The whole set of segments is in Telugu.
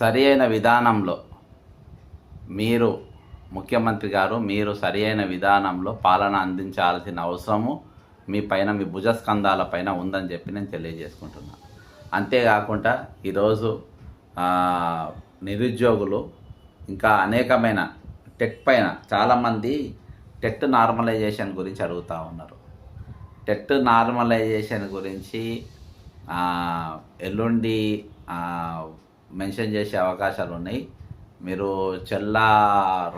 సరి అయిన విధానంలో మీరు ముఖ్యమంత్రి గారు మీరు సరి అయిన విధానంలో పాలన అందించాల్సిన అవసరము మీ పైన మీ భుజస్కంధాల పైన ఉందని చెప్పి నేను తెలియజేసుకుంటున్నాను అంతేకాకుండా ఈరోజు నిరుద్యోగులు ఇంకా అనేకమైన టెక్ పైన చాలామంది టెట్ నార్మలైజేషన్ గురించి అడుగుతూ ఉన్నారు. టెట్ నార్మలైజేషన్ గురించి ఎల్లుండి మెన్షన్ చేసే అవకాశాలు ఉన్నాయి మీరు చెల్లా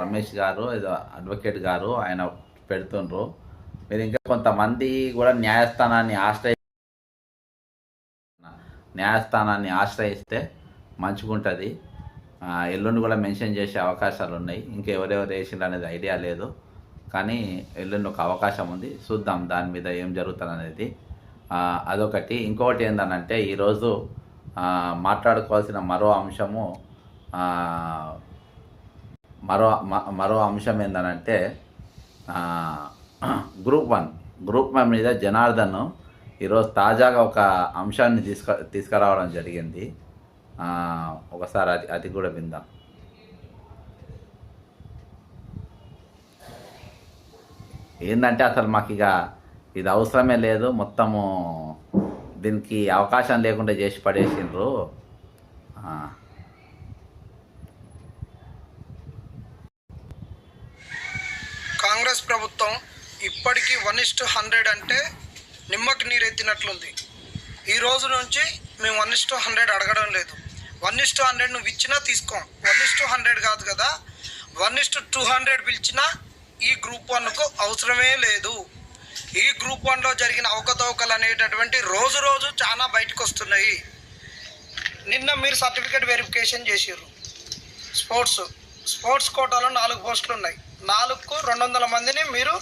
రమేష్ గారు ఏదో అడ్వకేట్ గారు ఆయన పెడుతుండ్రు. మీరు ఇంకా కొంతమంది కూడా న్యాయస్థానాన్ని ఆశ్రయి న్యాయస్థానాన్ని ఆశ్రయిస్తే మంచిగుంటుంది. ఎల్లుండి కూడా మెన్షన్ చేసే అవకాశాలు ఉన్నాయి ఇంకా ఎవరెవరు వేసిండ్రు అనేది ఐడియా లేదు. కానీ ఎల్లుండి ఒక అవకాశం ఉంది. చూద్దాం దాని మీద ఏం జరుగుతుంది అనేది అదొకటి. ఇంకొకటి ఏంటనంటే ఈరోజు మాట్లాడుకోవాల్సిన మరో అంశము మరో మరో అంశం ఏంటనంటే గ్రూప్ వన్. గ్రూప్ వన్ మీద జనార్దన్ ఈరోజు తాజాగా ఒక అంశాన్ని తీసుకు తీసుకురావడం జరిగింది. ఒకసారి అది అది కూడా విందాం. ఏంటంటే అసలు మాకు ఇక ఇది అవసరమే లేదు మొత్తము దీనికి అవకాశం లేకుండా చేసి పడేసిండ్రు. కాంగ్రెస్ ప్రభుత్వం ఇప్పటికీ వన్ ఇస్ హండ్రెడ్ అంటే నిమ్మకి నీరెత్తినట్లుంది. ఈ రోజు నుంచి మేము వన్ ఇస్ హండ్రెడ్ అడగడం లేదు. వన్ ఇస్ హండ్రెడ్ నువ్వు ఇచ్చినా తీసుకోం. వన్ ఇస్టు హండ్రెడ్ కాదు కదా. వన్ ఇస్ టూ హండ్రెడ్ పిలిచినా ఈ గ్రూప్ వన్కు అవసరమే లేదు. ఈ గ్రూప్ వన్లో జరిగిన అవకతవకలు అనేటటువంటి రోజు రోజు చాలా బయటకు వస్తున్నాయి. నిన్న మీరు సర్టిఫికేట్ వెరిఫికేషన్ చేసారు స్పోర్ట్స్ స్పోర్ట్స్ కోటాలో నాలుగు పోస్టులు ఉన్నాయి. నాలుగుకు రెండు వందల మందిని మీరు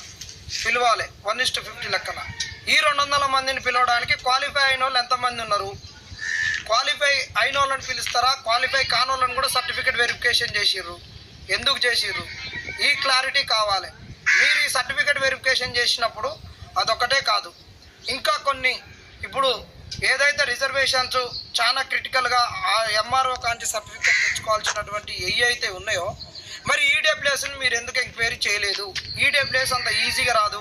పిలవాలి. వన్ ఇస్ ఫిఫ్టీ లెక్కన. ఈ రెండు వందల మందిని పిలవడానికి క్వాలిఫై అయిన వాళ్ళు ఎంతమంది ఉన్నారు? క్వాలిఫై అయిన వాళ్ళని పిలుస్తారా? క్వాలిఫై కాని వాళ్ళని కూడా సర్టిఫికేట్ వెరిఫికేషన్ చేసిర్రు. ఎందుకు చేసిర్రు? ఈ క్లారిటీ కావాలి. మీరు ఈ సర్టిఫికేట్ వెరిఫికేషన్ చేసినప్పుడు అదొకటే కాదు. ఇంకా కొన్ని ఇప్పుడు ఏదైతే రిజర్వేషన్స్ చాలా క్రిటికల్గా ఆ ఎంఆర్ఓ కాంచి సర్టిఫికేట్ తెచ్చుకోవాల్సినటువంటి ఏ అయితే ఉన్నాయో మరి ఈడబ్ల్యూఎస్ని మీరు ఎందుకు ఎంక్వైరీ చేయలేదు? ఈడబ్ల్యూఎస్ అంత ఈజీగా రాదు.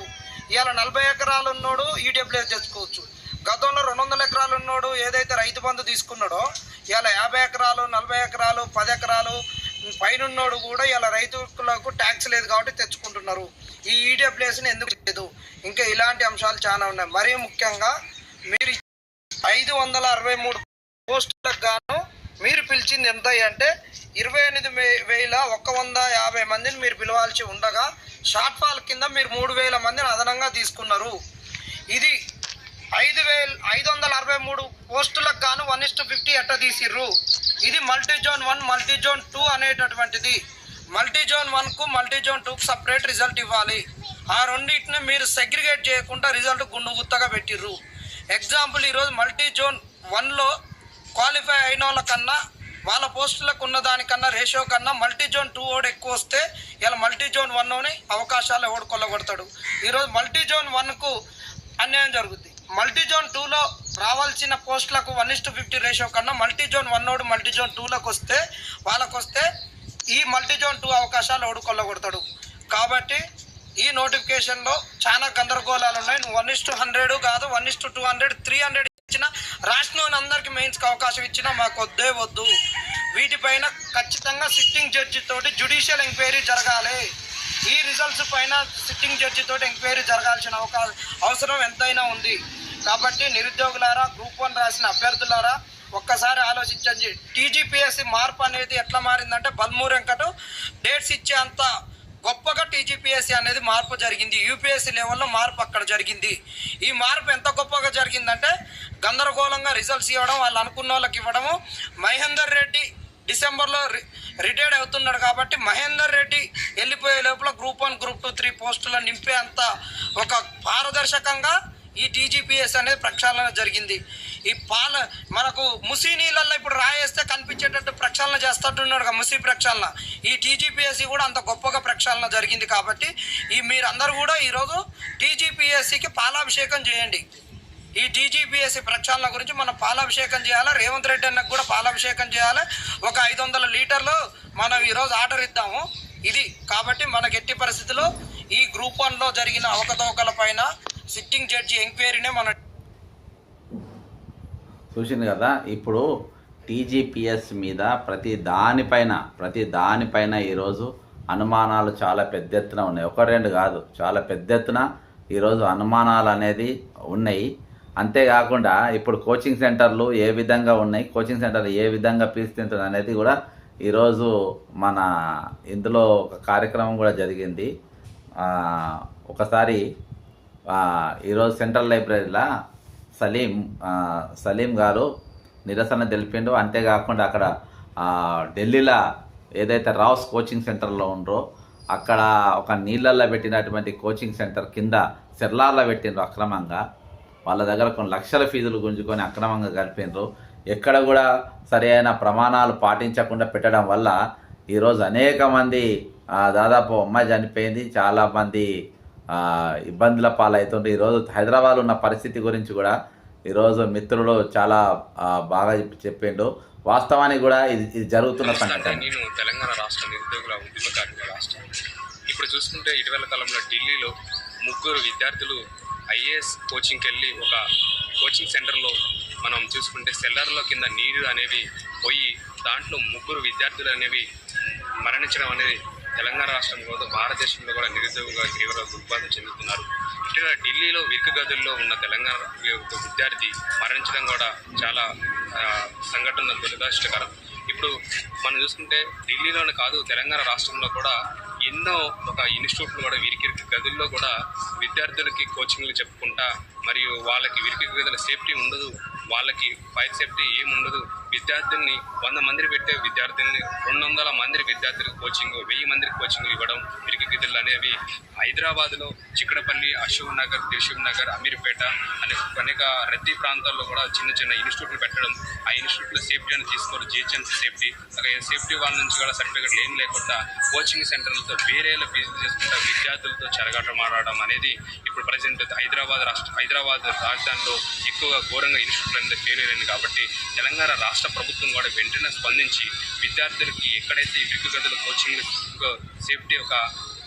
ఇవాళ నలభై ఎకరాలు ఉన్నోడు ఈడబ్ల్యూఎస్ తెచ్చుకోవచ్చు. గతంలో రెండు వందల ఎకరాలు ఉన్నోడు ఏదైతే రైతు బంధు తీసుకున్నాడో ఇవాళ యాభై ఎకరాలు నలభై ఎకరాలు పది ఎకరాలు పైనున్నోడు కూడా ఇలా రైతులకు ట్యాక్స్ లేదు కాబట్టి తెచ్చుకుంటున్నారు. ఈ ఈడబ్ల్యూఎస్ని ఎందుకు లేదు ఇంకా ఇలాంటి అంశాలు చాలా ఉన్నాయి. మరీ ముఖ్యంగా మీరు ఐదు వందల అరవై మూడు పోస్టులకు గాను మీరు పిలిచింది ఎంత అంటే ఇరవై ఎనిమిది వే- వేల ఒక్క వంద యాభై మందిని మీరు పిలవాల్సి ఉండగా షార్ట్ ఫాల్ కింద మీరు మూడు వేల మందిని అదనంగా తీసుకున్నారు. ఇది ఐదు వేల ఐదు వందల అరవై మూడు పోస్టులకు గాను వన్ ఇస్ ఫిఫ్టీ ఎట్ట తీసిర్రు. ఇది multi zone one multi zone two అనేటటువంటిది. మల్టీ జోన్ వన్కు మల్టీ జోన్ టూకు సపరేట్ రిజల్ట్ ఇవ్వాలి. ఆ రెండింటిని మీరు సెగ్రిగేట్ చేయకుండా రిజల్ట్ గుండు గుత్తగా పెట్టిర్రు. ఎగ్జాంపుల్ ఈరోజు మల్టీ జోన్ వన్లో క్వాలిఫై అయిన వాళ్ళకన్నా వాళ్ళ పోస్టులకు ఉన్న దానికన్నా రేషియో కన్నా మల్టీ జోన్ టూ ఓడి ఎక్కువ వస్తే ఇలా మల్టీ జోన్ వన్లోని అవకాశాలు ఎవడు కొల్లగొడతాడు ఈరోజు మల్టీ జోన్ వన్కు అన్యాయం జరుగుద్ది. మల్టీ జోన్ టూలో రావాల్సిన పోస్టులకు వన్ ఇస్ ఫిఫ్టీ రేషియో కన్నా మల్టీ జోన్ వన్ ఓడు మల్టీ జోన్ టూలోకి వస్తే వాళ్ళకు వస్తే ఈ మల్టీ జోన్ టూ అవకాశాలు ఎవడు కొల్లగొడతాడు? కాబట్టి ఈ నోటిఫికేషన్లో చాలా గందరగోళాలు ఉన్నాయి. నువ్వు వన్ ఇస్ టు హండ్రెడ్ కాదు one is to two hundred three hundred ఇచ్చిన రాష్ట్రంలోని అందరికి మెయిన్స్కి అవకాశం ఇచ్చినా మాకు వద్దే వద్దు. వీటిపైన ఖచ్చితంగా సిట్టింగ్ జడ్జి తోటి జ్యుడిషియల్ ఎంక్వైరీ జరగాలి. ఈ రిజల్ట్స్ పైన సిట్టింగ్ జడ్జి తోటి ఎంక్వైరీ జరగాల్సిన అవకాశం అవసరం ఎంతైనా ఉంది. కాబట్టి నిరుద్యోగులారా గ్రూప్ వన్ రాసిన అభ్యర్థులారా ఒక్కసారి ఆలోచించండి. టీజీపీఎస్సీ మార్పు అనేది ఎట్లా మారిందంటే బల్మూర్ వెంకట డేట్స్ ఇచ్చే అంత గొప్పగా టీజీపీఎస్సీ అనేది మార్పు జరిగింది. యూపీఎస్సీ లెవెల్లో మార్పు అక్కడ జరిగింది. ఈ మార్పు ఎంత గొప్పగా జరిగిందంటే గందరగోళంగా రిజల్ట్స్ ఇవ్వడం వాళ్ళు అనుకున్న వాళ్ళకి ఇవ్వడము. మహేందర్ రెడ్డి డిసెంబర్లో రి- రిటైర్డ్ అవుతున్నాడు కాబట్టి మహేందర్ రెడ్డి వెళ్ళిపోయే లోపల group one group two three పోస్టులను నింపే అంత ఒక పారదర్శకంగా ఈ టీజీపీఎస్ అనేది ప్రక్షాళన జరిగింది. ఈ పాల మనకు ముసి నీళ్ళల్లో ఇప్పుడు రాయేస్తే కనిపించేటట్టు ప్రక్షాళన చేస్తట్టున్నాడు ముసీ ముసి ప్రక్షాళన. ఈ టీజీపీఎస్సీ కూడా అంత గొప్పగా ప్రక్షాళన జరిగింది కాబట్టి ఈ మీరందరూ కూడా ఈరోజు టీజీపీఎస్సీకి పాలాభిషేకం చేయండి. ఈ టీజీపీఎస్సీ ప్రక్షాళన గురించి మనం పాలాభిషేకం చేయాలి? రేవంత్ రెడ్డి అన్నకు కూడా పాలాభిషేకం చేయాలి? ఒక ఐదు వందల లీటర్లు మనం ఈరోజు ఆర్డర్ ఇద్దాము. ఇది కాబట్టి మనకి ఎట్టి పరిస్థితుల్లో ఈ గ్రూప్ వన్లో జరిగిన అవకతవకల పైన సిట్టింగ్ జడ్జి ఎంక్వైరీనే మనం చూసింది కదా ఇప్పుడు టీజీపీఎస్ మీద ప్రతి దానిపైన ప్రతి దానిపైన ఈరోజు అనుమానాలు చాలా పెద్ద ఎత్తున ఉన్నాయి. ఒక రెండు కాదు చాలా పెద్ద ఎత్తున ఈరోజు అనుమానాలు అనేది ఉన్నాయి. అంతేకాకుండా ఇప్పుడు కోచింగ్ సెంటర్లు ఏ విధంగా ఉన్నాయి కోచింగ్ సెంటర్లు ఏ విధంగా పీలుస్తుంటుంది అనేది కూడా ఈరోజు మన ఇందులో ఒక కార్యక్రమం కూడా జరిగింది. ఒకసారి ఈరోజు సెంట్రల్ లైబ్రరీలో సలీం సలీం గారు నిరసన తెలిపిండు. అంతేకాకుండా అక్కడ ఢిల్లీలో ఏదైతే రావుస్ కోచింగ్ సెంటర్లో ఉండ్రో అక్కడ ఒక నీళ్ళల్లో పెట్టినటువంటి కోచింగ్ సెంటర్ కింద సెర్లార్లో పెట్టిండ్రు అక్రమంగా. వాళ్ళ దగ్గర కొన్ని లక్షల ఫీజులు గుంజుకొని అక్రమంగా గడిపినరు ఎక్కడ కూడా సరైన ప్రమాణాలు పాటించకుండా పెట్టడం వల్ల ఈరోజు అనేక మంది దాదాపు అమ్మాయి చనిపోయింది. చాలామంది ఇబ్బందుల పాలవుతుండ్రు ఈరోజు హైదరాబాద్ ఉన్న పరిస్థితి గురించి కూడా ఈరోజు మిత్రుడు చాలా బాగా చెప్పిండు. వాస్తవానికి కూడా ఇది ఇది జరుగుతున్న సంఘటన. నేను తెలంగాణ రాష్ట్ర నిరుద్యోగుల ఉద్యమ కార్మికుల రాష్ట్రం. ఇప్పుడు చూసుకుంటే ఇటీవల కాలంలో ఢిల్లీలో ముగ్గురు విద్యార్థులు ఐఏఎస్ కోచింగ్కి వెళ్ళి ఒక కోచింగ్ సెంటర్లో మనం చూసుకుంటే సెల్లర్లో కింద నీరు అనేవి పోయి దాంట్లో ముగ్గురు విద్యార్థులు అనేవి మరణించడం అనేది తెలంగాణ రాష్ట్రంలో భారతదేశంలో కూడా నిరుద్యోగులుగా తీవ్ర దుర్బాధ చెందుతున్నారు. ఇటీవల ఢిల్లీలో విరుకు గదుల్లో ఉన్న తెలంగాణ విద్యార్థి మరణించడం కూడా చాలా సంఘటన దురదృష్టకరం. ఇప్పుడు మనం చూసుకుంటే ఢిల్లీలోనే కాదు తెలంగాణ రాష్ట్రంలో కూడా ఎన్నో ఒక ఇన్స్టిట్యూట్లు కూడా విరికిరికి గదుల్లో కూడా విద్యార్థులకి కోచింగ్లు చెప్పుకుంటా మరియు వాళ్ళకి విరికిరి గదుల సేఫ్టీ ఉండదు వాళ్ళకి ఫైర్ సేఫ్టీ ఏముండదు విద్యార్థుల్ని వంద మందిని పెట్టే విద్యార్థుల్ని రెండు వందల మంది విద్యార్థులకు కోచింగ్ వెయ్యి మందికి కోచింగ్ ఇవ్వడం విరికి అనేవి హైదరాబాద్లో చిక్కడపల్లి అశోక్ నగర్ దిల్షుక్ నగర్ అమీర్పేట అనే అనేక రద్దీ ప్రాంతాల్లో కూడా చిన్న చిన్న ఇన్స్టిట్యూట్లు పెట్టడం ఆ ఇన్స్టిట్యూట్లో సేఫ్టీ అని తీసుకోవడం జిహెచ్ఎంసీ సేఫ్టీ అలాగే సేఫ్టీ వాళ్ళ నుంచి కూడా సర్టిఫికెట్లు ఏం లేకుండా కోచింగ్ సెంటర్లతో వేరేలా ఫీజులు చేసుకుంటా విద్యార్థులతో చెరగటం ఆడడం అనేది ఇప్పుడు ప్రజెంట్ హైదరాబాద్ రాష్ట్ర హైదరాబాద్ రాజధానిలో ఎక్కువగా ఘోరంగా ఇన్స్టిట్యూట్లు అనేది ఫెయిల్ అయింది కాబట్టి తెలంగాణ రాష్ట్ర ప్రభుత్వం కూడా వెంటనే స్పందించి విద్యార్థులకి ఎక్కడైతే విరుకు గదుల కోచింగ్ సేఫ్టీ ఒక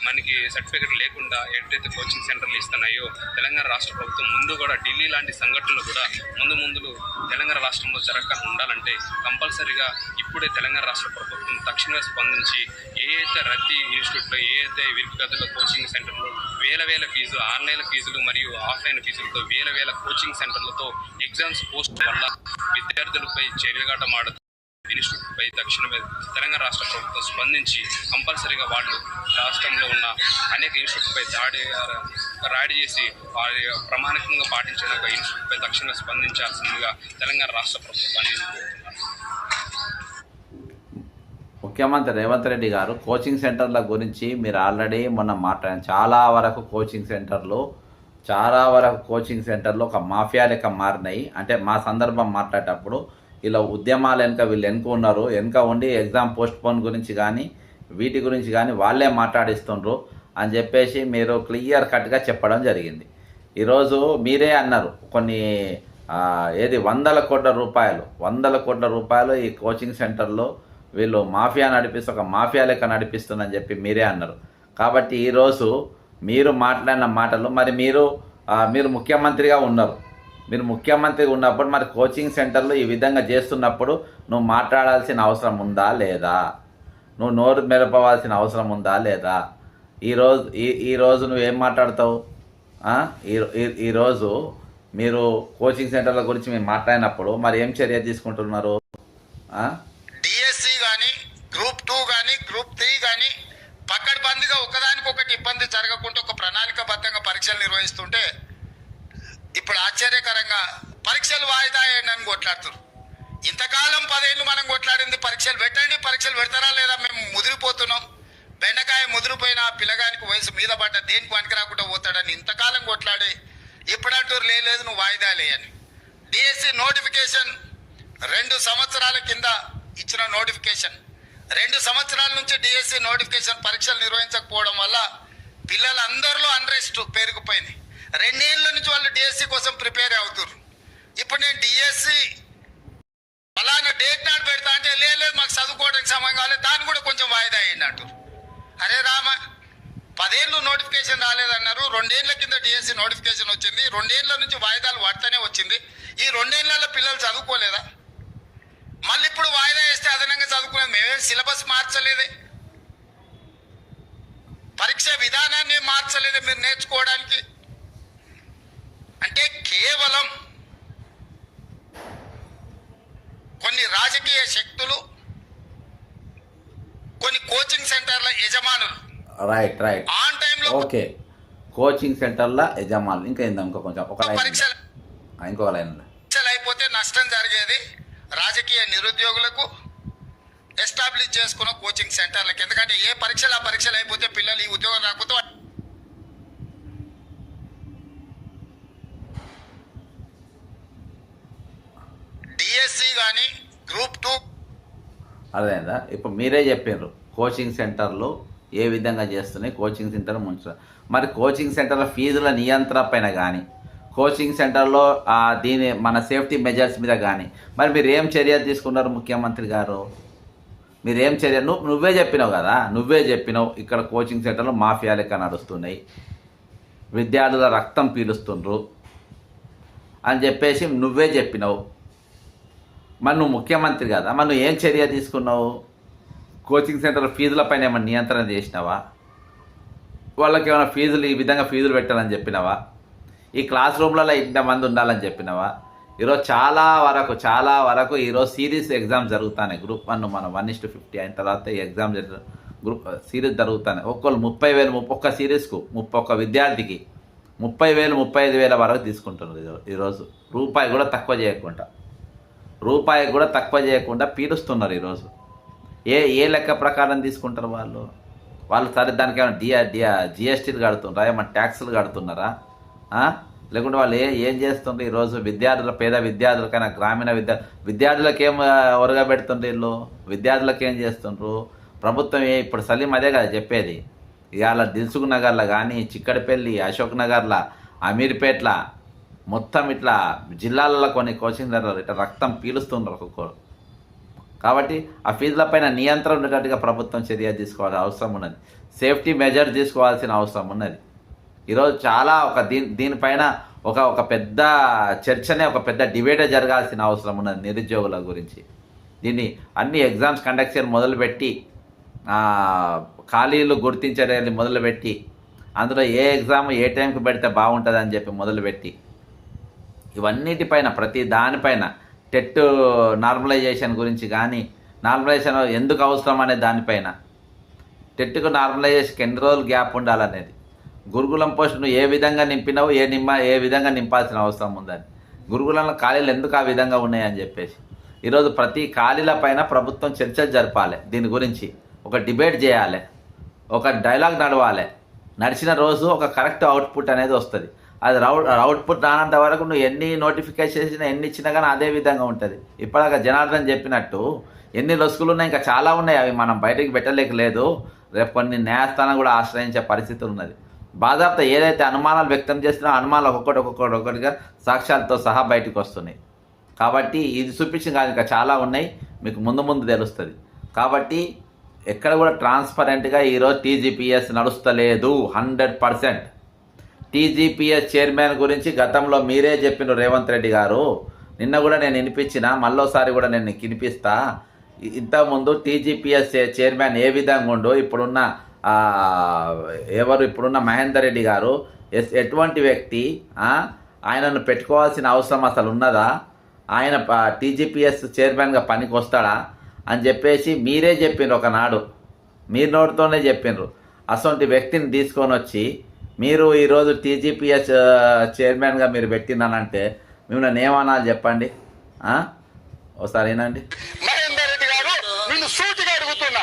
మనకి సర్టిఫికెట్ లేకుండా ఎక్కడైతే కోచింగ్ సెంటర్లు ఇస్తున్నాయో తెలంగాణ రాష్ట్ర ప్రభుత్వం ముందు కూడా ఢిల్లీ లాంటి సంఘటనలు కూడా ముందు ముందు తెలంగాణ రాష్ట్రంలో జరగకుండా ఉండాలంటే కంపల్సరీగా ఇప్పుడే తెలంగాణ రాష్ట్ర ప్రభుత్వం తక్షణమే స్పందించి ఏ అయితే రద్దీ ఇన్స్టిట్యూట్లో ఏ అయితే విరుకు కోచింగ్ సెంటర్లు వేల వేల ఫీజు ఆన్లైన్ ఫీజులు మరియు ఆఫ్లైన్ ఫీజులతో వేల వేల కోచింగ్ సెంటర్లతో ఎగ్జామ్స్ పోస్ట్ వల్ల విద్యార్థులపై చర్యగాటం ఇన్స్టిట్యూట్పై తక్షణమే తెలంగాణ రాష్ట్ర ప్రభుత్వం స్పందించి కంపల్సరీగా వాళ్ళు రాష్ట్రంలో ఉన్న అనేక ఇన్స్టిట్యూట్పై దాడి రాడి చేసి వారి ప్రామాణికంగా పాటించిన ఒక ఇన్స్టిట్యూట్ పై తక్షణమే స్పందించాల్సిందిగా తెలంగాణ రాష్ట్ర ప్రభుత్వాన్ని ముఖ్యమంత్రి రేవంత్ రెడ్డి గారు కోచింగ్ సెంటర్ల గురించి మీరు ఆల్రెడీ మొన్న మాట్లాడారు చాలా వరకు కోచింగ్ సెంటర్లు చాలా వరకు కోచింగ్ సెంటర్లు ఒక మాఫియా లెక్క మారినాయి. అంటే మా సందర్భం మాట్లాడేటప్పుడు ఇలా ఉద్యమాలు వెనుక వీళ్ళు వెనుక ఉన్నారు వెనుక ఉండి ఎగ్జామ్ పోస్ట్ పోన్ గురించి కానీ వీటి గురించి కానీ వాళ్ళే మాట్లాడిస్తుండ్రు అని చెప్పేసి మీరు క్లియర్ కట్గా చెప్పడం జరిగింది. ఈరోజు మీరే అన్నారు కొన్ని ఏది వందల కోట్ల రూపాయలు వందల కోట్ల రూపాయలు ఈ కోచింగ్ సెంటర్లో వీళ్ళు మాఫియా నడిపిస్తూ ఒక మాఫియా లెక్క నడిపిస్తుందని చెప్పి మీరే అన్నారు. కాబట్టి ఈరోజు మీరు మాట్లాడిన మాటలు మరి మీరు మీరు ముఖ్యమంత్రిగా ఉన్నారు. మీరు ముఖ్యమంత్రిగా ఉన్నప్పుడు మరి కోచింగ్ సెంటర్లు ఈ విధంగా చేస్తున్నప్పుడు నువ్వు మాట్లాడాల్సిన అవసరం ఉందా లేదా? నువ్వు నోరు మెరపవలసిన అవసరం ఉందా లేదా? ఈరోజు ఈ ఈరోజు నువ్వేం మాట్లాడతావు? ఈ- ఈరోజు మీరు కోచింగ్ సెంటర్ల గురించి మేము మాట్లాడినప్పుడు మరి ఏం చర్య తీసుకుంటున్నారు? డిఎస్సి కానీ గ్రూప్ టూ కానీ గ్రూప్ త్రీ కానీ పక్కడబందిగా ఒకదానికొకటి ఇబ్బంది జరగకుండా ఒక ప్రణాళికబద్ధంగా పరీక్షలు నిర్వహిస్తుంటే ఇప్పుడు ఆశ్చర్యకరంగా పరీక్షలు వాయిదా వేయండి అని కొట్లాడుతున్నారు. ఇంతకాలం పదేళ్ళు మనం కొట్లాడింది పరీక్షలు పెట్టండి పరీక్షలు పెడతారా లేదా మేము ముదిరిపోతున్నాం. బెండకాయ ముదిరిపోయిన పిల్లగానికి వయసు మీద పడ్డ దేనికి పనికి రాకుండా పోతాడని ఇంతకాలం కొట్లాడి ఇప్పుడంటూ లేదు నువ్వు వాయిదా లేయని డిఎస్సి నోటిఫికేషన్ రెండు సంవత్సరాల కింద ఇచ్చిన నోటిఫికేషన్. రెండు సంవత్సరాల నుంచి డిఎస్సి నోటిఫికేషన్ పరీక్షలు నిర్వహించకపోవడం వల్ల పిల్లలందరిలో అన్రెస్ట్ పెరిగిపోయింది. రెండేళ్ళ నుంచి వాళ్ళు డిఎస్సి కోసం ప్రిపేర్ అవుతున్నారు ఇప్పుడు నేను డిఎస్సి ఫలానా డేట్ నాడు పెడతా అంటే లేదు మాకు చదువుకోవడానికి సమయం కావాలి దాన్ని కూడా కొంచెం వాయిదా అయ్యింది అంటారు అరే రామ పదేళ్ళు నోటిఫికేషన్ రాలేదన్నారు రెండేళ్ళ కింద డిఎస్సి నోటిఫికేషన్ వచ్చింది రెండేళ్ళ నుంచి వాయిదాలు పడతానే వచ్చింది ఈ రెండేళ్ళలో పిల్లలు చదువుకోలేదా? మళ్ళీ ఇప్పుడు వాయిదా వేస్తే అదనంగా చదువుకునేది మేమేం సిలబస్ మార్చలేదే. పరీక్ష విధానాన్ని మార్చలేదు మీరు నేర్చుకోవడానికి. అంటే కేవలం కొన్ని రాజకీయ శక్తులు కొన్ని కోచింగ్ సెంటర్ల యజమానులు. రైట్ రైట్ ఆన్ టైంలో ఓకే కోచింగ్ సెంటర్ల యజమానులు. ఇంకా ఏందా ఇంకో కొంచెం ఒక లైన్ పరీక్షలు. ఆ, ఇంకొక లైన్. పరీక్షలు అయిపోతే నష్టం జరిగేది రాజకీయ నిరుద్యోగులకు ఎస్టాబ్లిష్ చేసుకున్న కోచింగ్ సెంటర్లకు ఎందుకంటే ఏ పరీక్షలు ఆ పరీక్షలు అయిపోతే పిల్లలు ఈ ఉద్యోగం రాకపోతే సిఎస్సి కానీ గ్రూప్ టూ. అర్థమైందా? ఇప్పుడు మీరే చెప్పారు కోచింగ్ సెంటర్లు ఏ విధంగా చేస్తున్నాయి కోచింగ్ సెంటర్ ముంచు. మరి కోచింగ్ సెంటర్ల ఫీజుల నియంత్రణ పైన కానీ కోచింగ్ సెంటర్లో దీని మన సేఫ్టీ మెజర్స్ మీద కానీ మరి మీరు ఏం చర్యలు తీసుకున్నారు ముఖ్యమంత్రి గారు? మీరేం చర్య నువ్వు నువ్వే చెప్పినావు కదా నువ్వే చెప్పినావు ఇక్కడ కోచింగ్ సెంటర్లు మాఫియా లెక్క నడుస్తున్నాయి విద్యార్థుల రక్తం పీలుస్తుండ్రు అని చెప్పేసి నువ్వే చెప్పినావు. మరి నువ్వు ముఖ్యమంత్రి కదా మరి నువ్వు ఏం చర్య తీసుకున్నావు? కోచింగ్ సెంటర్ ఫీజులపైన ఏమైనా నియంత్రణ చేసినావా? వాళ్ళకి ఏమైనా ఫీజులు ఈ విధంగా ఫీజులు పెట్టాలని చెప్పినావా? ఈ క్లాస్ రూమ్లలో ఇంతమంది ఉండాలని చెప్పినావా? ఈరోజు చాలా వరకు చాలా వరకు ఈరోజు సిరీస్ ఎగ్జామ్ జరుగుతున్నాయి గ్రూప్ వన్ మనం వన్ ఇస్టు ఫిఫ్టీ అయిన తర్వాత ఈ ఎగ్జామ్ గ్రూప్ సిరీస్ జరుగుతున్నాయి. ఒక్కొక్కరు ముప్పై వేలు ముప్పొక్క సిరీస్కు ముప్పై ఒక్క విద్యార్థికి ముప్పై వేలు ముప్పై ఐదు వేల వరకు తీసుకుంటున్నారు ఈరోజు. రూపాయి కూడా తక్కువ చేయకుండా. రూపాయి కూడా తక్కువ చేయకుండా పీలుస్తున్నారు ఈరోజు. ఏ ఏ లెక్క ప్రకారం తీసుకుంటారు వాళ్ళు? వాళ్ళు సరే దానికి ఏమైనా డిఆ డిఆ జిఎస్టీలు కడుతున్నారా? ఏమైనా ట్యాక్సులు కడుతున్నారా? లేకుంటే వాళ్ళు ఏ ఏం చేస్తుండ్రు ఈరోజు? విద్యార్థుల పేద విద్యార్థులకైనా గ్రామీణ విద్యా విద్యార్థులకు ఏం ఒరగబెడుతుండ్రు వీళ్ళు? విద్యార్థులకు ఏం చేస్తుండ్రు? ప్రభుత్వం ఏ ఇప్పుడు సలీం అదే కదా చెప్పేది. ఇవాళ దిల్సుఖ్ నగర్లో కానీ చిక్కడపల్లి అశోక్ నగర్లో అమీర్పేట్ల మొత్తం ఇట్లా జిల్లాలలో కొన్ని కోచింగ్ సెంటర్లు ఇట్లా రక్తం పీలుస్తున్నారు ఒక్కొక్కరు కాబట్టి ఆ ఫీజుల పైన నియంత్రణ ఉండేటట్టుగా ప్రభుత్వం చర్య తీసుకోవాల్సిన అవసరం ఉన్నది. సేఫ్టీ మెజర్ తీసుకోవాల్సిన అవసరం ఉన్నది. ఈరోజు చాలా ఒక దీని దీనిపైన ఒక ఒక పెద్ద చర్చనే ఒక పెద్ద డిబేటే జరగాల్సిన అవసరం ఉన్నది నిరుద్యోగుల గురించి. దీన్ని అన్ని ఎగ్జామ్స్ కండక్ట్ చేయడం మొదలుపెట్టి ఖాళీలు గుర్తించడానికి మొదలుపెట్టి అందులో ఏ ఎగ్జామ్ ఏ టైంకి పెడితే బాగుంటుంది అని చెప్పి మొదలుపెట్టి ఇవన్నిటిపైన ప్రతి దానిపైన టెట్ నార్మలైజేషన్ గురించి కానీ నార్మలైజేషన్ ఎందుకు అవసరం అనే దానిపైన టెట్కు నార్మలైజేషన్కి ఎన్ని రోజులు గ్యాప్ ఉండాలనేది. గురుకులం పోస్ట్ నువ్వు ఏ విధంగా నింపినావు ఏ నిమ్మ ఏ విధంగా నింపాల్సిన అవసరం ఉందని. గురుకులంలో ఖాళీలు ఎందుకు ఆ విధంగా ఉన్నాయని చెప్పేసి. ఈరోజు ప్రతి ఖాళీల పైన ప్రభుత్వం చర్చలు జరపాలి. దీని గురించి ఒక డిబేట్ చేయాలి. ఒక డైలాగ్ నడవాలి. నడిచిన రోజు ఒక కరెక్ట్ అవుట్పుట్ అనేది వస్తుంది. అది రౌ అవుట్పుట్ రానంత వరకు నువ్వు ఎన్ని నోటిఫికేషన్ ఎన్ని ఇచ్చినా కానీ అదే విధంగా ఉంటుంది. ఇప్పటిదాకా జనార్దన్ చెప్పినట్టు ఎన్ని లొసుకులు ఉన్నాయి ఇంకా చాలా ఉన్నాయి. అవి మనం బయటికి పెట్టలేక లేదు. రేపు కొన్ని న్యాయస్థానం కూడా ఆశ్రయించే పరిస్థితి ఉన్నది. బాధాప్త ఏదైతే అనుమానాలు వ్యక్తం చేసినా అనుమానాలు ఒక్కొక్కటి ఒక్కొక్కటి ఒక్కొక్కటిగా సాక్ష్యాలతో సహా బయటకు వస్తున్నాయి. కాబట్టి ఇది చూపించిన కాదు ఇంకా చాలా ఉన్నాయి. మీకు ముందు ముందు తెలుస్తుంది. కాబట్టి ఎక్కడ కూడా ట్రాన్స్పరెంట్గా ఈరోజు TGPS నడుస్తలేదు. Hundred percent. TGPS chairman గురించి గతంలో మీరే చెప్పిన రేవంత్ రెడ్డి గారు నిన్న కూడా నేను వినిపించిన మళ్ళోసారి కూడా నేను వినిపిస్తా. ఇంతకుముందు టీజీపీఎస్ చైర్మన్ ఏ విధంగా ఉండు ఇప్పుడున్న ఎవరు ఇప్పుడున్న మహేందర్ రెడ్డి గారు ఎస్ ఎటువంటి వ్యక్తి ఆయనను పెట్టుకోవాల్సిన అవసరం అసలు ఉన్నదా? ఆయన టీజీపీఎస్ చైర్మన్గా పనికి వస్తాడా అని చెప్పేసి మీరే చెప్పిండ్రు ఒకనాడు. మీరు నోటితోనే చెప్పిండ్రు అసొంటి వ్యక్తిని తీసుకొని వచ్చి మీరు ఈరోజు టీజీపీఎస్ చైర్మన్గా మీరు పెట్టినానంటే మిమ్మల్ని ఏమనాలి చెప్పండి? ఒకసారి ఏనండి మహేందర్ రెడ్డి గారు నిన్ను సూటిగా అడుగుతున్నా.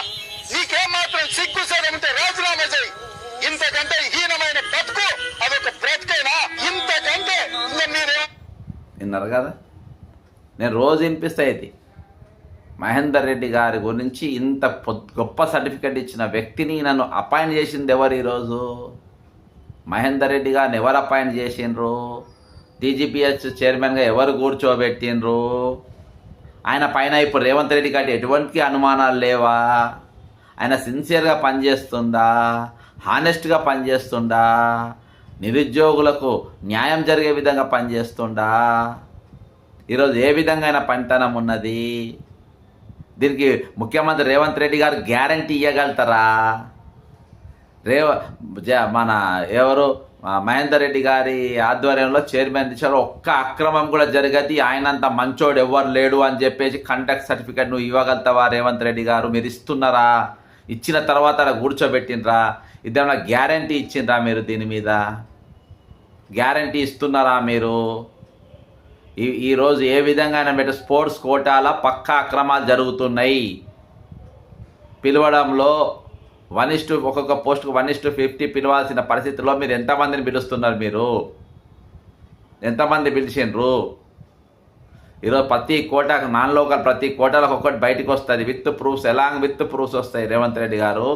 నీకేం మాత్రం సిగ్గు సరే ఉంటే రాజీనామా చేయి. ఇంతకంటే హీనమైన బతుకు అదొక బ్రతుకైనా? ఇంతకంటే ఇంకా మీరే విన్నారు కదా? నేను రోజు వినిపిస్తా ఇది. మహేందర్ రెడ్డి గారి గురించి ఇంత గొప్ప సర్టిఫికెట్ ఇచ్చిన వ్యక్తిని నన్ను అపాయింట్ చేసింది ఎవరు ఈరోజు మహేందర్ రెడ్డి గారిని ఎవరు అపాయింట్ చేసిండ్రు? డీజీపీఎస్ చైర్మన్గా ఎవరు కూర్చోబెట్టిండ్రు? ఆయన పైన ఇప్పుడు రేవంత్ రెడ్డి గారి ఎటువంటి అనుమానాలు లేవా? ఆయన సిన్సియర్గా పనిచేస్తుందా? హానెస్ట్గా పనిచేస్తుండా నిరుద్యోగులకు న్యాయం జరిగే విధంగా పనిచేస్తుండా ఈరోజు ఏ విధంగా ఆయన పనితనం ఉన్నది? దీనికి ముఖ్యమంత్రి రేవంత్ రెడ్డి గారు గ్యారంటీ ఇవ్వగలుగుతారా రేవ జ- మన ఎవరు? మహేందర్ రెడ్డి గారి ఆధ్వర్యంలో చైర్మన్ ఇచ్చారు ఒక్క అక్రమం కూడా జరగది. ఆయనంత మంచోడు ఎవ్వరు లేడు అని చెప్పేసి కండక్ట్ సర్టిఫికేట్ నువ్వు ఇవ్వగలుగుతావా? రేవంత్ రెడ్డి గారు మీరు ఇస్తున్నారా? ఇచ్చిన తర్వాత అలా కూర్చోబెట్టినరా ఇదేమన్నా గ్యారంటీ ఇచ్చిండ్రా మీరు దీని మీద? గ్యారంటీ ఇస్తున్నారా మీరు? ఈ ఈరోజు ఏ విధంగా పెట్టి స్పోర్ట్స్ కోటాల పక్కా అక్రమాలు జరుగుతున్నాయి. పిలవడంలో వన్ ఇస్ టు ఒక్కొక్క పోస్ట్కు వన్ ఇస్ టు ఫిఫ్టీ పిలవాల్సిన పరిస్థితిలో మీరు ఎంతమందిని పిలుస్తున్నారు మీరు? ఎంతమంది పిలిచిండ్రు? ఈరోజు ప్రతి కోటాకు నాన్ లోకల్ ప్రతి కోటలకు ఒక్కటి బయటకు వస్తుంది. With proofs along with proofs వస్తాయి రేవంత్ రెడ్డి గారు.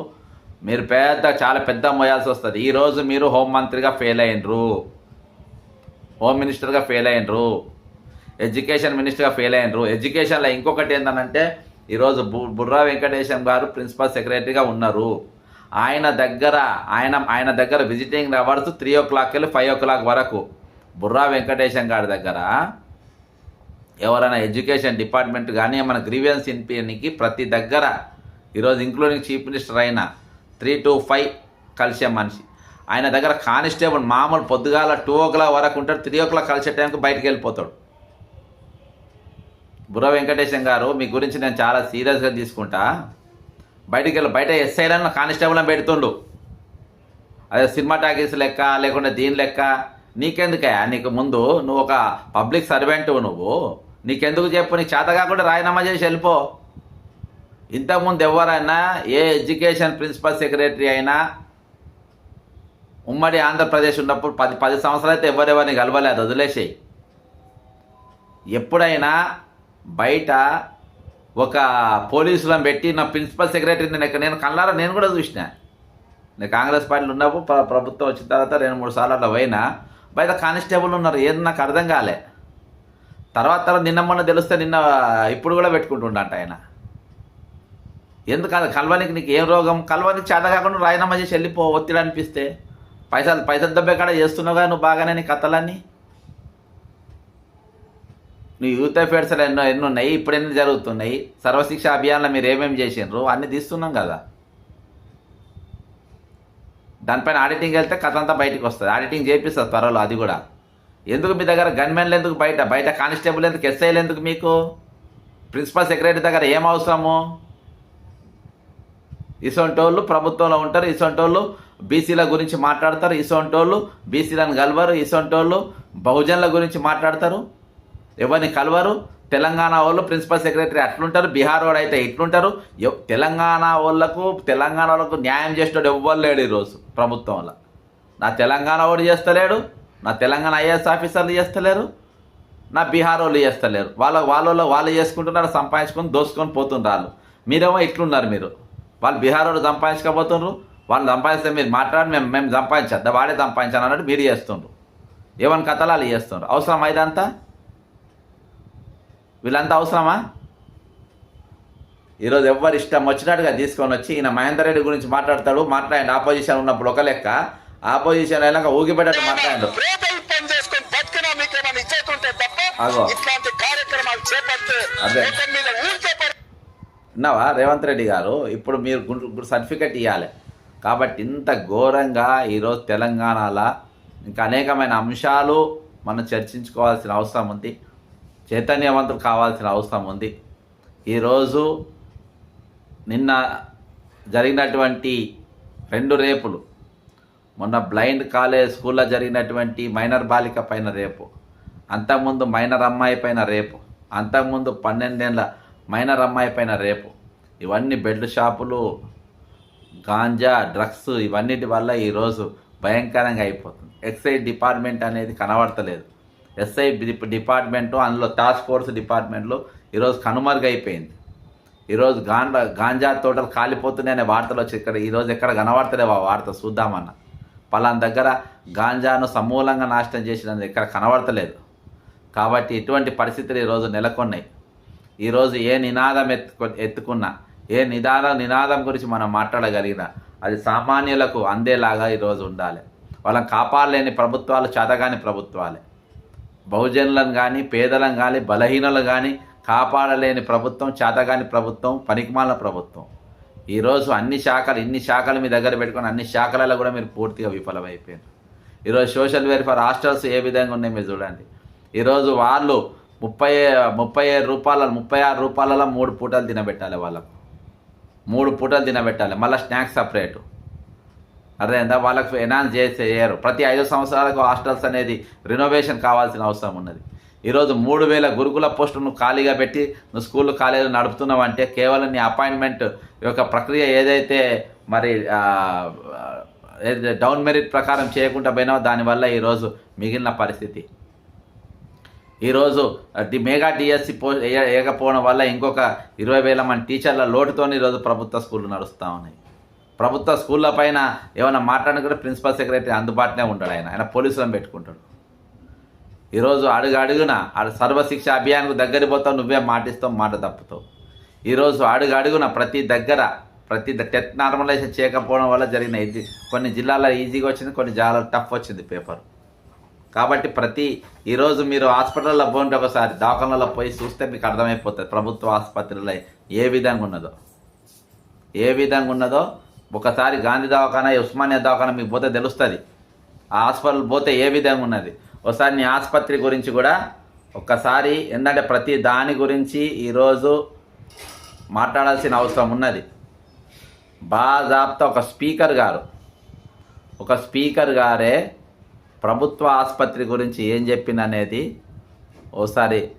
మీరు పెద్ద చాలా పెద్ద మోయాల్సి వస్తుంది. ఈరోజు మీరు హోంమంత్రిగా ఫెయిల్ అయ్యిండ్రు హోమ్ మినిస్టర్గా ఫెయిల్ అయ్యిండ్రు ఎడ్యుకేషన్ మినిస్టర్గా ఫెయిల్ అయ్యిండ్రు ఎడ్యుకేషన్లో ఇంకొకటి ఏంటంటే ఈరోజు బు బుర్రా వెంకటేశం గారు ప్రిన్సిపల్ సెక్రటరీగా ఉన్నారు. ఆయన దగ్గర ఆయన ఆయన దగ్గర visiting hours three o'clock వెళ్ళి ఫైవ్ ఓ క్లాక్ వరకు. బుర్రా వెంకటేశం గారి దగ్గర ఎవరైనా ఎడ్యుకేషన్ డిపార్ట్మెంట్ కానీ మన గ్రీవియన్స్ ఇన్పియనికి ప్రతి దగ్గర ఈరోజు ఇంక్లూడింగ్ చీఫ్ మినిస్టర్ అయిన త్రీ టు ఫైవ్ కలిసే మనిషి. ఆయన దగ్గర కానిస్టేబుల్ మామూలు పొద్దుగాల టూ ఓ క్లాక్ వరకు ఉంటాడు త్రీ ఓ క్లాక్ కలిసే టైంకి బయటకు వెళ్ళిపోతాడు. బుర్ర వెంకటేశం గారు మీ గురించి నేను చాలా సీరియస్గా తీసుకుంటా. బయటికి వెళ్ళి బయట ఎస్ఐలను కానిస్టేబుల్ అని పెడుతుండు. అదే సినిమా టాకీస్ లెక్క లేకుంటే దీని లెక్క. నీకెందుకయ్యా? నీకు ముందు నువ్వు ఒక పబ్లిక్ సర్వెంట్ నువ్వు. నీకెందుకు చెప్పు? నీకు చేత కాకుండా రాజీనామా చేసి వెళ్ళిపో. ఇంతకుముందు ఎవరైనా ఏ ఎడ్యుకేషన్ ప్రిన్సిపల్ సెక్రటరీ అయినా ఉమ్మడి ఆంధ్రప్రదేశ్ ఉన్నప్పుడు పది పది సంవత్సరాలు అయితే ఎవరెవరిని కలవలేదు వదిలేసేయి. ఎప్పుడైనా బయట ఒక పోలీసులను పెట్టి నా ప్రిన్సిపల్ సెక్రటరీ నేను నేను కళ్ళారా నేను కూడా చూసిన. నేను కాంగ్రెస్ పార్టీలు ఉన్నప్పుడు ప్రభుత్వం వచ్చిన తర్వాత రెండు మూడు సార్లు అట్లా పోయినా. బయట కానిస్టేబుల్ ఉన్నారు ఏది నాకు అర్థం కాలే. తర్వాత తర్వాత నిన్న మొన్న తెలిస్తే నిన్న ఇప్పుడు కూడా పెట్టుకుంటుండంట ఆయన. ఎందుకంటే కల్వానికి నీకు ఏం రోగం? కల్వానికి చేత కాకుండా రాజీనామా చేసి వెళ్ళిపో ఒత్తిడి అనిపిస్తే. పైసలు పైసలు దెబ్బే కాడ చేస్తున్నావు నువ్వు బాగానే నీ కథలన్నీ? నువ్వు యూత్ అఫేర్స్లో ఎన్నో ఎన్నో ఉన్నాయి ఇప్పుడు ఎన్ని జరుగుతున్నాయి. సర్వశిక్ష అభియాన్లో మీరు ఏమేమి చేసిండ్రు? అన్నీ తీస్తున్నాం కదా. దానిపైన ఆడిటింగ్ వెళ్తే కథ అంతా బయటకు వస్తుంది. ఆడిటింగ్ చేపిస్తుంది త్వరలో అది కూడా. ఎందుకు మీ దగ్గర గన్మెన్లు ఎందుకు బయట? బయట కానిస్టేబుల్ ఎందుకు? ఎస్ఐలు ఎందుకు మీకు? ప్రిన్సిపల్ సెక్రటరీ దగ్గర ఏం అవసరము? ఇసొంటోళ్ళు ప్రభుత్వంలో ఉంటారు ఇసొంటోళ్ళు బీసీల గురించి మాట్లాడతారు ఇసొంటోళ్ళు బీసీలను కలవరు ఇసొంటోళ్ళు బహుజనుల గురించి మాట్లాడతారు. ఎవరిని కలవరు? తెలంగాణ వాళ్ళు ప్రిన్సిపల్ సెక్రటరీ అట్లుంటారు బీహార్ వాడు అయితే ఇట్లుంటారు. తెలంగాణ వాళ్ళకు తెలంగాణ వాళ్ళకు న్యాయం చేసేటోడు ఎవ్వరు లేడు ఈరోజు ప్రభుత్వంలో నా తెలంగాణ వాడు చేస్తలేడు నా తెలంగాణ ఐఏఎస్ ఆఫీసర్లు చేస్తలేరు నా బీహార్ వాళ్ళు చేస్తలేరు. వాళ్ళ వాళ్ళ వాళ్ళు చేసుకుంటున్నారు సంపాదించుకొని దోసుకొని పోతుండ్రు వాళ్ళు మీరేమో ఇట్లున్నారు మీరు. వాళ్ళు బీహార్ వాళ్ళు సంపాదించకపోతున్నారు వాళ్ళు సంపాదిస్తే మీరు మాట్లాడి మేము మేము సంపాదించద్దా వాడే సంపాదించాను అన్నట్టు మీరు చేస్తుండ్రు. ఏమని కథలాలు చేస్తుండ్రు. అవసరం ఇదంతా వీళ్ళంతా అవసరమా? ఈరోజు ఎవ్వరు ఇష్టం వచ్చినట్టుగా తీసుకొని వచ్చి ఈయన మహేందర్ రెడ్డి గురించి మాట్లాడతాడు మాట్లాడండి. ఆపోజిషన్ ఉన్నప్పుడు ఒక లెక్క. ఆపోజిషన్ అయినాక ఊగిపెట్టట్టు మాట్లాడు విన్నావా రేవంత్ రెడ్డి గారు ఇప్పుడు మీరు గుండు సర్టిఫికెట్ ఇవ్వాలి కాబట్టి ఇంత ఘోరంగా ఈరోజు తెలంగాణలో ఇంకా అనేకమైన అంశాలు మనం చర్చించుకోవాల్సిన అవసరం ఉంది. చైతన్యవంతులు కావాల్సిన అవసరం ఉంది. ఈరోజు నిన్న జరిగినటువంటి రెండు రేపులు. మొన్న బ్లైండ్ కాలేజ్ స్కూల్లో జరిగినటువంటి మైనర్ బాలిక పైన రేపు. అంతకుముందు మైనర్ అమ్మాయి పైన రేపు. అంతకుముందు పన్నెండేళ్ళ మైనర్ అమ్మాయి పైన రేపు. ఇవన్నీ బెడ్ షాపులు గాంజా డ్రగ్స్ ఇవన్నిటి వల్ల ఈరోజు భయంకరంగా అయిపోతుంది. ఎక్సైజ్ డిపార్ట్మెంట్ అనేది కనబడతలేదు. ఎస్ఐ డిపార్ట్మెంటు అందులో టాస్క్ ఫోర్స్ డిపార్ట్మెంట్లో ఈరోజు కనుమరుగైపోయింది. ఈరోజు గాంజా గాంజా తోటలు కాలిపోతున్నాయనే వార్తలు వచ్చి ఇక్కడ ఈరోజు ఎక్కడ కనబడతలేవు ఆ వార్త చూద్దామన్న. పలానా దగ్గర గాంజాను సమూలంగా నాశనం చేసినది ఇక్కడ కనబడతలేదు. కాబట్టి ఇటువంటి పరిస్థితులు ఈరోజు నెలకొన్నాయి. ఈరోజు ఏ నినాదం ఎత్తుకు ఎత్తుకున్నా ఏ నిదాన నినాదం గురించి మనం మాట్లాడగలిగినా అది సామాన్యులకు అందేలాగా ఈరోజు ఉండాలి. వాళ్ళని కాపాడలేని ప్రభుత్వాలు చదగాని ప్రభుత్వాలే. బహుజనులను కానీ పేదలను కానీ బలహీనలు కానీ కాపాడలేని ప్రభుత్వం చేతగాని ప్రభుత్వం పనికిమాల ప్రభుత్వం. ఈరోజు అన్ని శాఖలు ఇన్ని శాఖలు మీ దగ్గర పెట్టుకొని అన్ని శాఖలలో కూడా మీరు పూర్తిగా విఫలమైపోయారు ఈరోజు సోషల్ వెల్ఫేర్ హాస్టల్స్ ఏ విధంగా ఉన్నాయి మీరు చూడండి. ఈరోజు వాళ్ళు ముప్పై ముప్పై ఏడు రూపాయల ముప్పై ఆరు రూపాయలలో మూడు పూటలు తినబెట్టాలి వాళ్ళకు. మూడు పూటలు తినబెట్టాలి. మళ్ళీ స్నాక్స్ సపరేటు. అర్థమైందా వాళ్ళకు ఎనాన్స్ చేసి చేయరు. ప్రతి ఐదు సంవత్సరాలకు హాస్టల్స్ అనేది రినోవేషన్ కావాల్సిన అవసరం ఉన్నది. ఈరోజు మూడు వేల గురుకుల పోస్టును నువ్వు ఖాళీగా పెట్టి నువ్వు స్కూల్ కాలేజీలు నడుపుతున్నావు అంటే కేవలం నీ అపాయింట్మెంట్ యొక్క ప్రక్రియ ఏదైతే మరి డౌన్ మెరిట్ ప్రకారం చేయకుండా పోయినావో దానివల్ల ఈరోజు మిగిలిన పరిస్థితి. ఈరోజు ది మెగా డిఎస్సి పో వేయకపోవడం వల్ల ఇంకొక ఇరవై వేల మంది టీచర్ల లోటుతో ఈరోజు ప్రభుత్వ స్కూళ్ళు నడుస్తూ ఉన్నాయి. ప్రభుత్వ స్కూళ్ళ పైన ఏమైనా మాట్లాడిన కూడా ప్రిన్సిపల్ సెక్రటరీ అందుబాటులోనే ఉంటాడు ఆయన. ఆయన పోలీసులను పెట్టుకుంటాడు. ఈరోజు అడుగు అడుగున ఆడు సర్వశిక్ష అభియాన్కు దగ్గర పోతావు నువ్వే మాటిస్తావు మాట తప్పుతావు. ఈరోజు అడుగు అడుగున ప్రతి దగ్గర ప్రతి టెట్ నార్మలైజేషన్ చేయకపోవడం వల్ల జరిగిన ఇది కొన్ని జిల్లాల్లో ఈజీగా వచ్చింది కొన్ని జిల్లాలో టఫ్ వచ్చింది పేపర్. కాబట్టి ప్రతి ఈరోజు మీరు హాస్పిటల్లో పోండి ఒకసారి దవాఖానలో పోయి చూస్తే మీకు అర్థమైపోతుంది ప్రభుత్వ ఆసుపత్రిలో ఏ విధంగా ఉన్నదో. ఏ విధంగా ఉన్నదో ఒకసారి గాంధీ దవాఖాన ఉస్మానియా దవాఖానా మీకు పోతే తెలుస్తుంది. ఆ హాస్పిటల్ పోతే ఏ విధంగా ఉన్నది? ఒకసారి నీ ఆసుపత్రి గురించి కూడా ఒక్కసారి ఏంటంటే ప్రతి దాని గురించి ఈరోజు మాట్లాడాల్సిన అవసరం ఉన్నది. బాజాబ్తా ఒక స్పీకర్ గారు. ఒక స్పీకర్ గారే ప్రభుత్వ ఆసుపత్రి గురించి ఏం చెప్పిందనేది ఓసారి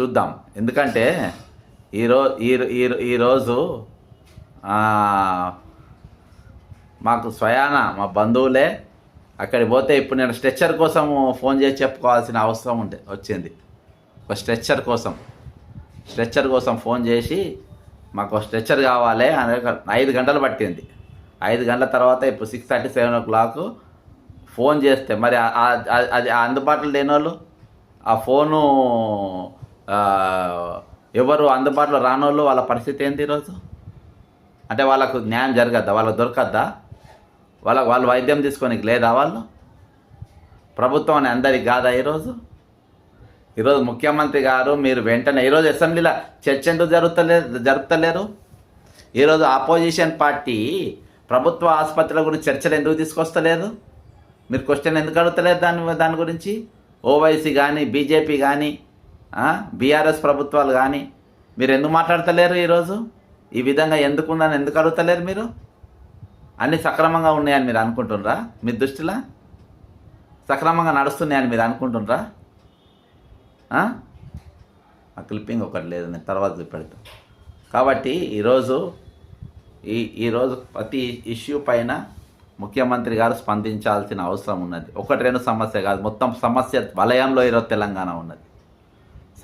చూద్దాం. ఎందుకంటే ఈరో ఈ ఈ- ఈరోజు మాకు స్వయాన మా బంధువులే అక్కడికి పోతే ఇప్పుడు నేను స్ట్రెచ్చర్ కోసం ఫోన్ చేసి చెప్పుకోవాల్సిన అవసరం ఉండే వచ్చింది. ఒక స్ట్రెచ్చర్ కోసం. స్ట్రెచ్చర్ కోసం ఫోన్ చేసి మాకు స్ట్రెచ్చర్ కావాలి అని ఐదు గంటలు పట్టింది. ఐదు గంటల తర్వాత ఇప్పుడు six thirty seven o'clock phone చేస్తే మరి అది అందుబాటులో లేని వాళ్ళు ఆ ఫోను ఎవరు అందుబాటులో రానోళ్ళు వాళ్ళ పరిస్థితి ఏంటి ఈరోజు? అంటే వాళ్ళకు న్యాయం జరగద్దా? వాళ్ళకు దొరకద్దా? వాళ్ళ వాళ్ళు వైద్యం తీసుకోనికి లేదా వాళ్ళు? ప్రభుత్వం అని అందరికి కాదా ఈరోజు? ఈరోజు ముఖ్యమంత్రి గారు మీరు వెంటనే ఈరోజు అసెంబ్లీలో చర్చ ఎందుకు జరుగుతలేదు జరుపుతలేరు? ఈరోజు ఆపోజిషన్ పార్టీ ప్రభుత్వ ఆసుపత్రుల గురించి చర్చలు ఎందుకు తీసుకొస్తలేదు మీరు క్వశ్చన్ ఎందుకు అడుగుతలేదు దాని దాని గురించి? ఓవైసీ కానీ బీజేపీ కానీ బీఆర్ఎస్ ప్రభుత్వాలు కానీ మీరు ఎందుకు మాట్లాడతలేరు ఈరోజు? ఈ విధంగా ఎందుకుందని ఎందుకు అడుగుతలేరు మీరు? అన్నీ సక్రమంగా ఉన్నాయని మీరు అనుకుంటున్నారా మీ దృష్టిలో? సక్రమంగా నడుస్తున్నాయని మీరు అనుకుంటున్నారా ఆ? క్లిప్పింగ్ ఒకటి లేదు నేను తర్వాత పెడతాను కాబట్టి ఈరోజు ఈ ఈరోజు ప్రతి ఇష్యూ పైన ముఖ్యమంత్రి గారు స్పందించాల్సిన అవసరం ఉన్నది. ఒకటి రెండు సమస్య కాదు. మొత్తం సమస్య వలయంలో ఈరోజు తెలంగాణ ఉన్నది.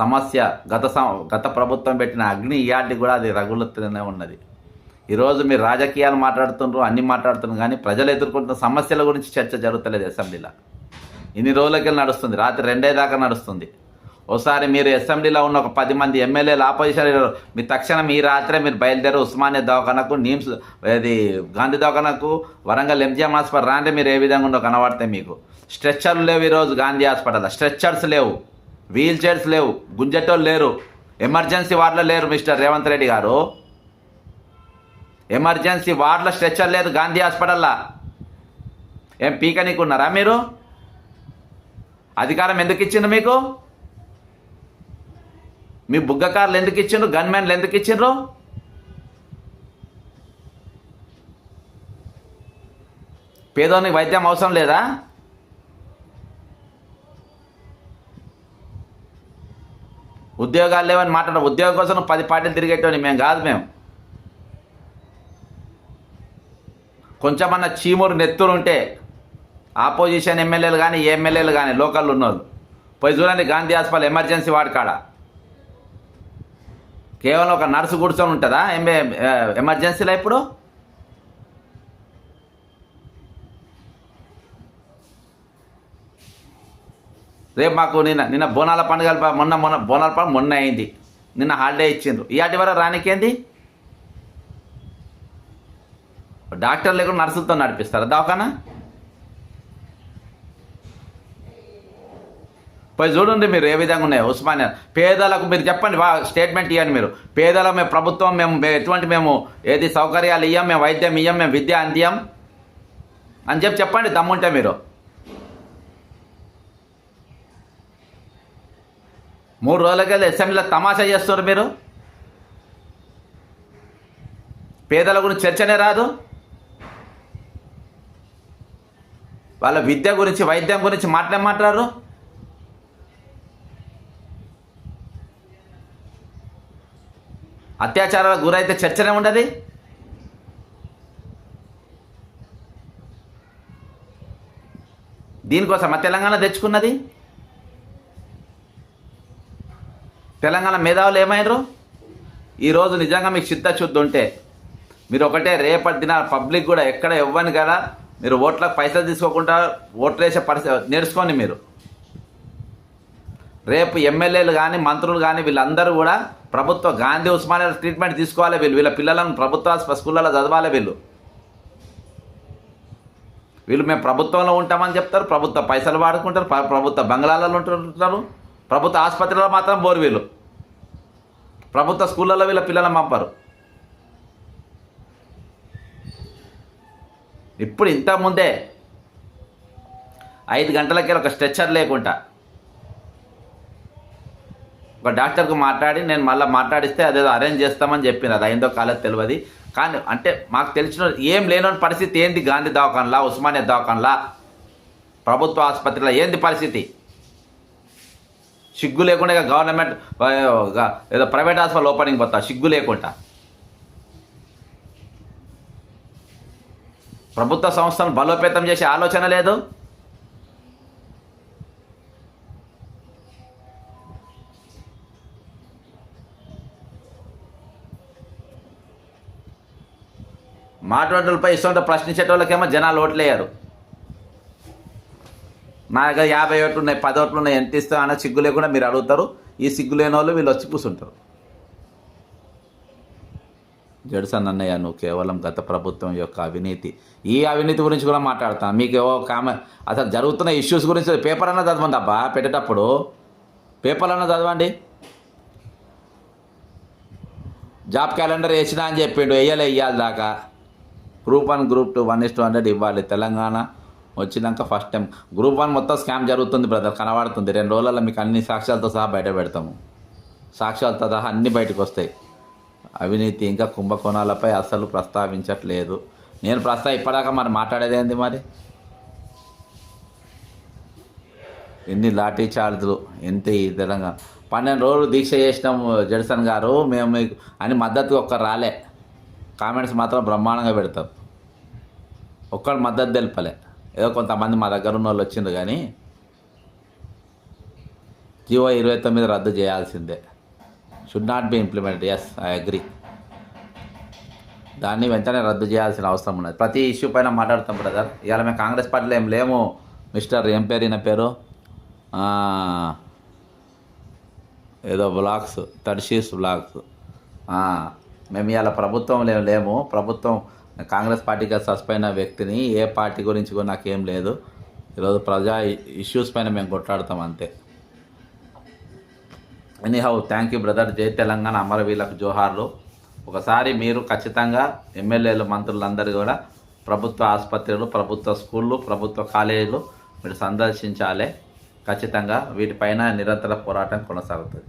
సమస్య గత సం- గత ప్రభుత్వం పెట్టిన అగ్ని ఇయాటి కూడా అది రగులుతూనే ఉన్నది. ఈరోజు మీరు రాజకీయాలు మాట్లాడుతున్నారు అన్ని మాట్లాడుతున్నారు కానీ ప్రజలు ఎదుర్కొంటున్న సమస్యల గురించి చర్చ జరుగుతలేదు అసెంబ్లీలో. ఇన్ని రోజులకి నడుస్తుంది రాత్రి రెండే దాకా నడుస్తుంది. ఒకసారి మీరు అసెంబ్లీలో ఉన్న ఒక పది మంది ఎమ్మెల్యేలు ఆపోజిషన్ మీ తక్షణం ఈ రాత్రే మీరు బయలుదేరి ఉస్మానియా దవాఖానకు నీమ్స్ ఇది గాంధీ దవాఖానకు వరంగల్ ఎంజిఎం హాస్పిటల్ రాంటే మీరు ఏ విధంగా ఉండో కనబడతాయి మీకు. స్ట్రెచ్చర్లు లేవు ఈరోజు గాంధీ హాస్పిటల్ స్ట్రెచ్చర్స్ లేవు. వీల్ చైర్స్ లేవు. గుంజెటోళ్ళు లేరు. ఎమర్జెన్సీ వార్డులో లేరు మిస్టర్ రేవంత్ రెడ్డి గారు. ఎమర్జెన్సీ వార్డుల స్ట్రెచ్చర్ లేదు గాంధీ హాస్పిటల్లా. ఏం పీకనీకున్నారా మీరు? అధికారం ఎందుకు ఇచ్చిండు మీకు? మీ బుగ్గకారులు ఎందుకు ఇచ్చిండ్రు? గన్మెన్లు ఎందుకు ఇచ్చిండ్రు? పేదోనికి వైద్యం అవసరం లేదా? ఉద్యోగాలు లేవని మాట్లాడడం ఉద్యోగం కోసం పది పార్టీలు తిరిగేటోని మేము కాదు మేము కొంచెమన్నా చీమురు నెత్తురు ఉంటే ఆపోజిషన్ ఎమ్మెల్యేలు కానీ ఎమ్మెల్యేలు కానీ లోకల్ ఉన్నారు పోయి చూడండి గాంధీ హాస్పిటల్ ఎమర్జెన్సీ వార్డు కాడ. కేవలం ఒక నర్సు కూర్చొని ఉంటుందా? ఎంఏ ఎమర్జెన్సీలో ఇప్పుడు? రేపు మాకు నిన్న నిన్న బోనాల పండుగ మొన్న మొన్న బోనాల పండుగ మొన్న అయింది. నిన్న హాలిడే ఇచ్చిండ్రు. ఇవాటి వరకు రానికేంది డాక్టర్ లేకుండా నర్సులతో నడిపిస్తారా దవాఖానా? పోయి చూడండి మీరు ఏ విధంగా ఉన్నాయి ఉస్మానియా. పేదలకు మీరు చెప్పండి వా స్టేట్మెంట్ ఇవ్వండి మీరు. పేదలకు మేము ప్రభుత్వం మేము మేము ఎటువంటి మేము ఏది సౌకర్యాలు ఇయ్యం మేము వైద్యం ఇయ్యం మేము విద్య అందియం అని చెప్పి చెప్పండి దమ్ముంటే మీరు. మూడు రోజులకెళ్ళి అసెంబ్లీలో తమాషా చేస్తున్నారు మీరు? పేదల గురించి చర్చనే రాదు? వాళ్ళ విద్య గురించి వైద్యం గురించి మాట్లాడే మాట్లాడరు? అత్యాచారాలకు గురైతే చర్చనే ఉండదు? దీనికోసమా తెలంగాణ తెచ్చుకున్నది? తెలంగాణ మేధావులు ఏమైనరు ఈరోజు నిజంగా మీకు చిత్తశుద్ధి ఉంటే మీరు ఒకటే రేపటి దిన పబ్లిక్ కూడా ఎక్కడ ఇవ్వని కదా మీరు ఓట్లకు పైసలు తీసుకోకుండా ఓట్లు వేసే పరిస్థితి నేర్చుకోండి మీరు. రేపు ఎమ్మెల్యేలు కానీ మంత్రులు కానీ వీళ్ళందరూ కూడా ప్రభుత్వ గాంధీ ఉస్మానియా ట్రీట్మెంట్ తీసుకోవాలి వీళ్ళు. వీళ్ళ పిల్లలను ప్రభుత్వ స్కూళ్ళలో చదవాలి వీళ్ళు. వీళ్ళు మేము ప్రభుత్వంలో ఉంటామని చెప్తారు ప్రభుత్వ పైసలు వాడుకుంటారు ప్రభుత్వ బంగ్లాలలో ఉంటుంటారు ప్రభుత్వ ఆసుపత్రిలో మాత్రం బోర్వీలు. వీళ్ళు ప్రభుత్వ స్కూళ్ళలో వీళ్ళ పిల్లలను పంపరు. ఇప్పుడు ఇంతకుముందే ఐదు గంటలకి ఒక స్ట్రెచ్చర్ లేకుండా ఒక డాక్టర్కు మాట్లాడి నేను మళ్ళీ మాట్లాడిస్తే అదేదో అరేంజ్ చేస్తామని చెప్పింది అది అయిందో కాలేదు తెలియదు. కానీ అంటే మాకు తెలిసిన ఏం లేని పరిస్థితి ఏంది? గాంధీ దవాఖానలా ఉస్మానియా దవాఖానలా? ప్రభుత్వ ఆసుపత్రిలో ఏంది పరిస్థితి? సిగ్గు లేకుండా ఇక గవర్నమెంట్ ఏదో ప్రైవేట్ హాస్పిటల్ ఓపెనింగ్ పోతా సిగ్గు లేకుండా. ప్రభుత్వ సంస్థను బలోపేతం చేసే ఆలోచన లేదు. మాట్లాడలపై ఇష్టంతో ప్రశ్నించేటోళ్ళకేమో జనాలు ఓట్లేయరు. నా దగ్గర యాభై ఓట్లు ఉన్నాయి పది ఓట్లు ఉన్నాయి ఎంత ఇస్తా అన్న సిగ్గు లేకుండా మీరు అడుగుతారు. ఈ సిగ్గు లేని వాళ్ళు వీళ్ళు వచ్చి కూర్చుంటారు. జడ్సన్ అన్నయ్య నువ్వు కేవలం గత ప్రభుత్వం యొక్క అవినీతి. ఈ అవినీతి గురించి కూడా మాట్లాడతాను మీకు ఏవో కామ అసలు జరుగుతున్న ఇష్యూస్ గురించి పేపర్ అన్న చదవండి అబ్బా పెట్టేటప్పుడు. పేపర్ అన్న చదవండి. జాబ్ క్యాలెండర్ వేసినా అని చెప్పిండు వేయలే వేయాలి దాకా. Group one group two one is two hundred ఇవ్వాలి తెలంగాణ. వచ్చినాక ఫస్ట్ టైం గ్రూప్ వన్ మొత్తం స్కామ్ జరుగుతుంది బ్రదర్ కనబడుతుంది. రెండు రోజులలో మీకు అన్ని సాక్ష్యాలతో సహా బయట పెడతాము. సాక్ష్యాలతో సహా అన్ని బయటకు వస్తాయి. అవినీతి ఇంకా కుంభకోణాలపై అసలు ప్రస్తావించట్లేదు. నేను ప్రస్తావ ఇప్పటిదాకా మరి మాట్లాడేది ఏంది మరి? ఎన్ని లాఠీ చార్జులు ఎంత ఈ తెలంగాణ. పన్నెండు రోజులు దీక్ష చేసినాం జడ్సన్ గారు. మేము మీకు అని మద్దతు ఒక్కరు రాలే. కామెంట్స్ మాత్రం బ్రహ్మాండంగా పెడతాం ఒక్కడు మద్దతు తెలపలే. ఏదో కొంతమంది మా దగ్గర ఉన్న వాళ్ళు వచ్చిండ్రు కానీ జియో ఇరవై తొమ్మిది రద్దు చేయాల్సిందే. Should not be implement S I agri దాన్ని వెంటనే రద్దు చేయాల్సిన అవసరం ఉన్నది. ప్రతి ఇష్యూ పైన మాట్లాడతాం బ్రదర్ ఇవాళ మేము కాంగ్రెస్ పార్టీలో ఏం లేము. మిస్టర్ ఏం పేరు ఈయన పేరు? ఏదో బ్లాగ్స్ తడిషీస్ బ్లాగ్స్ మేము ఇవాళ ప్రభుత్వం లేము. ప్రభుత్వం కాంగ్రెస్ పార్టీకి సస్పెండ్ అయిన వ్యక్తిని ఏ పార్టీ గురించి కూడా నాకేం లేదు. ఈరోజు ప్రజా ఇష్యూస్ పైన మేము కొట్లాడతాం అంతే. Anyhow thank you brother Jai Telangana. అమరవీళ్ళకు జోహార్లు. ఒకసారి మీరు ఖచ్చితంగా ఎమ్మెల్యేలు మంత్రులందరూ కూడా ప్రభుత్వ ఆసుపత్రులు ప్రభుత్వ స్కూళ్ళు ప్రభుత్వ కాలేజీలు మీరు సందర్శించాలి. ఖచ్చితంగా వీటిపైన నిరంతర పోరాటం కొనసాగుతుంది.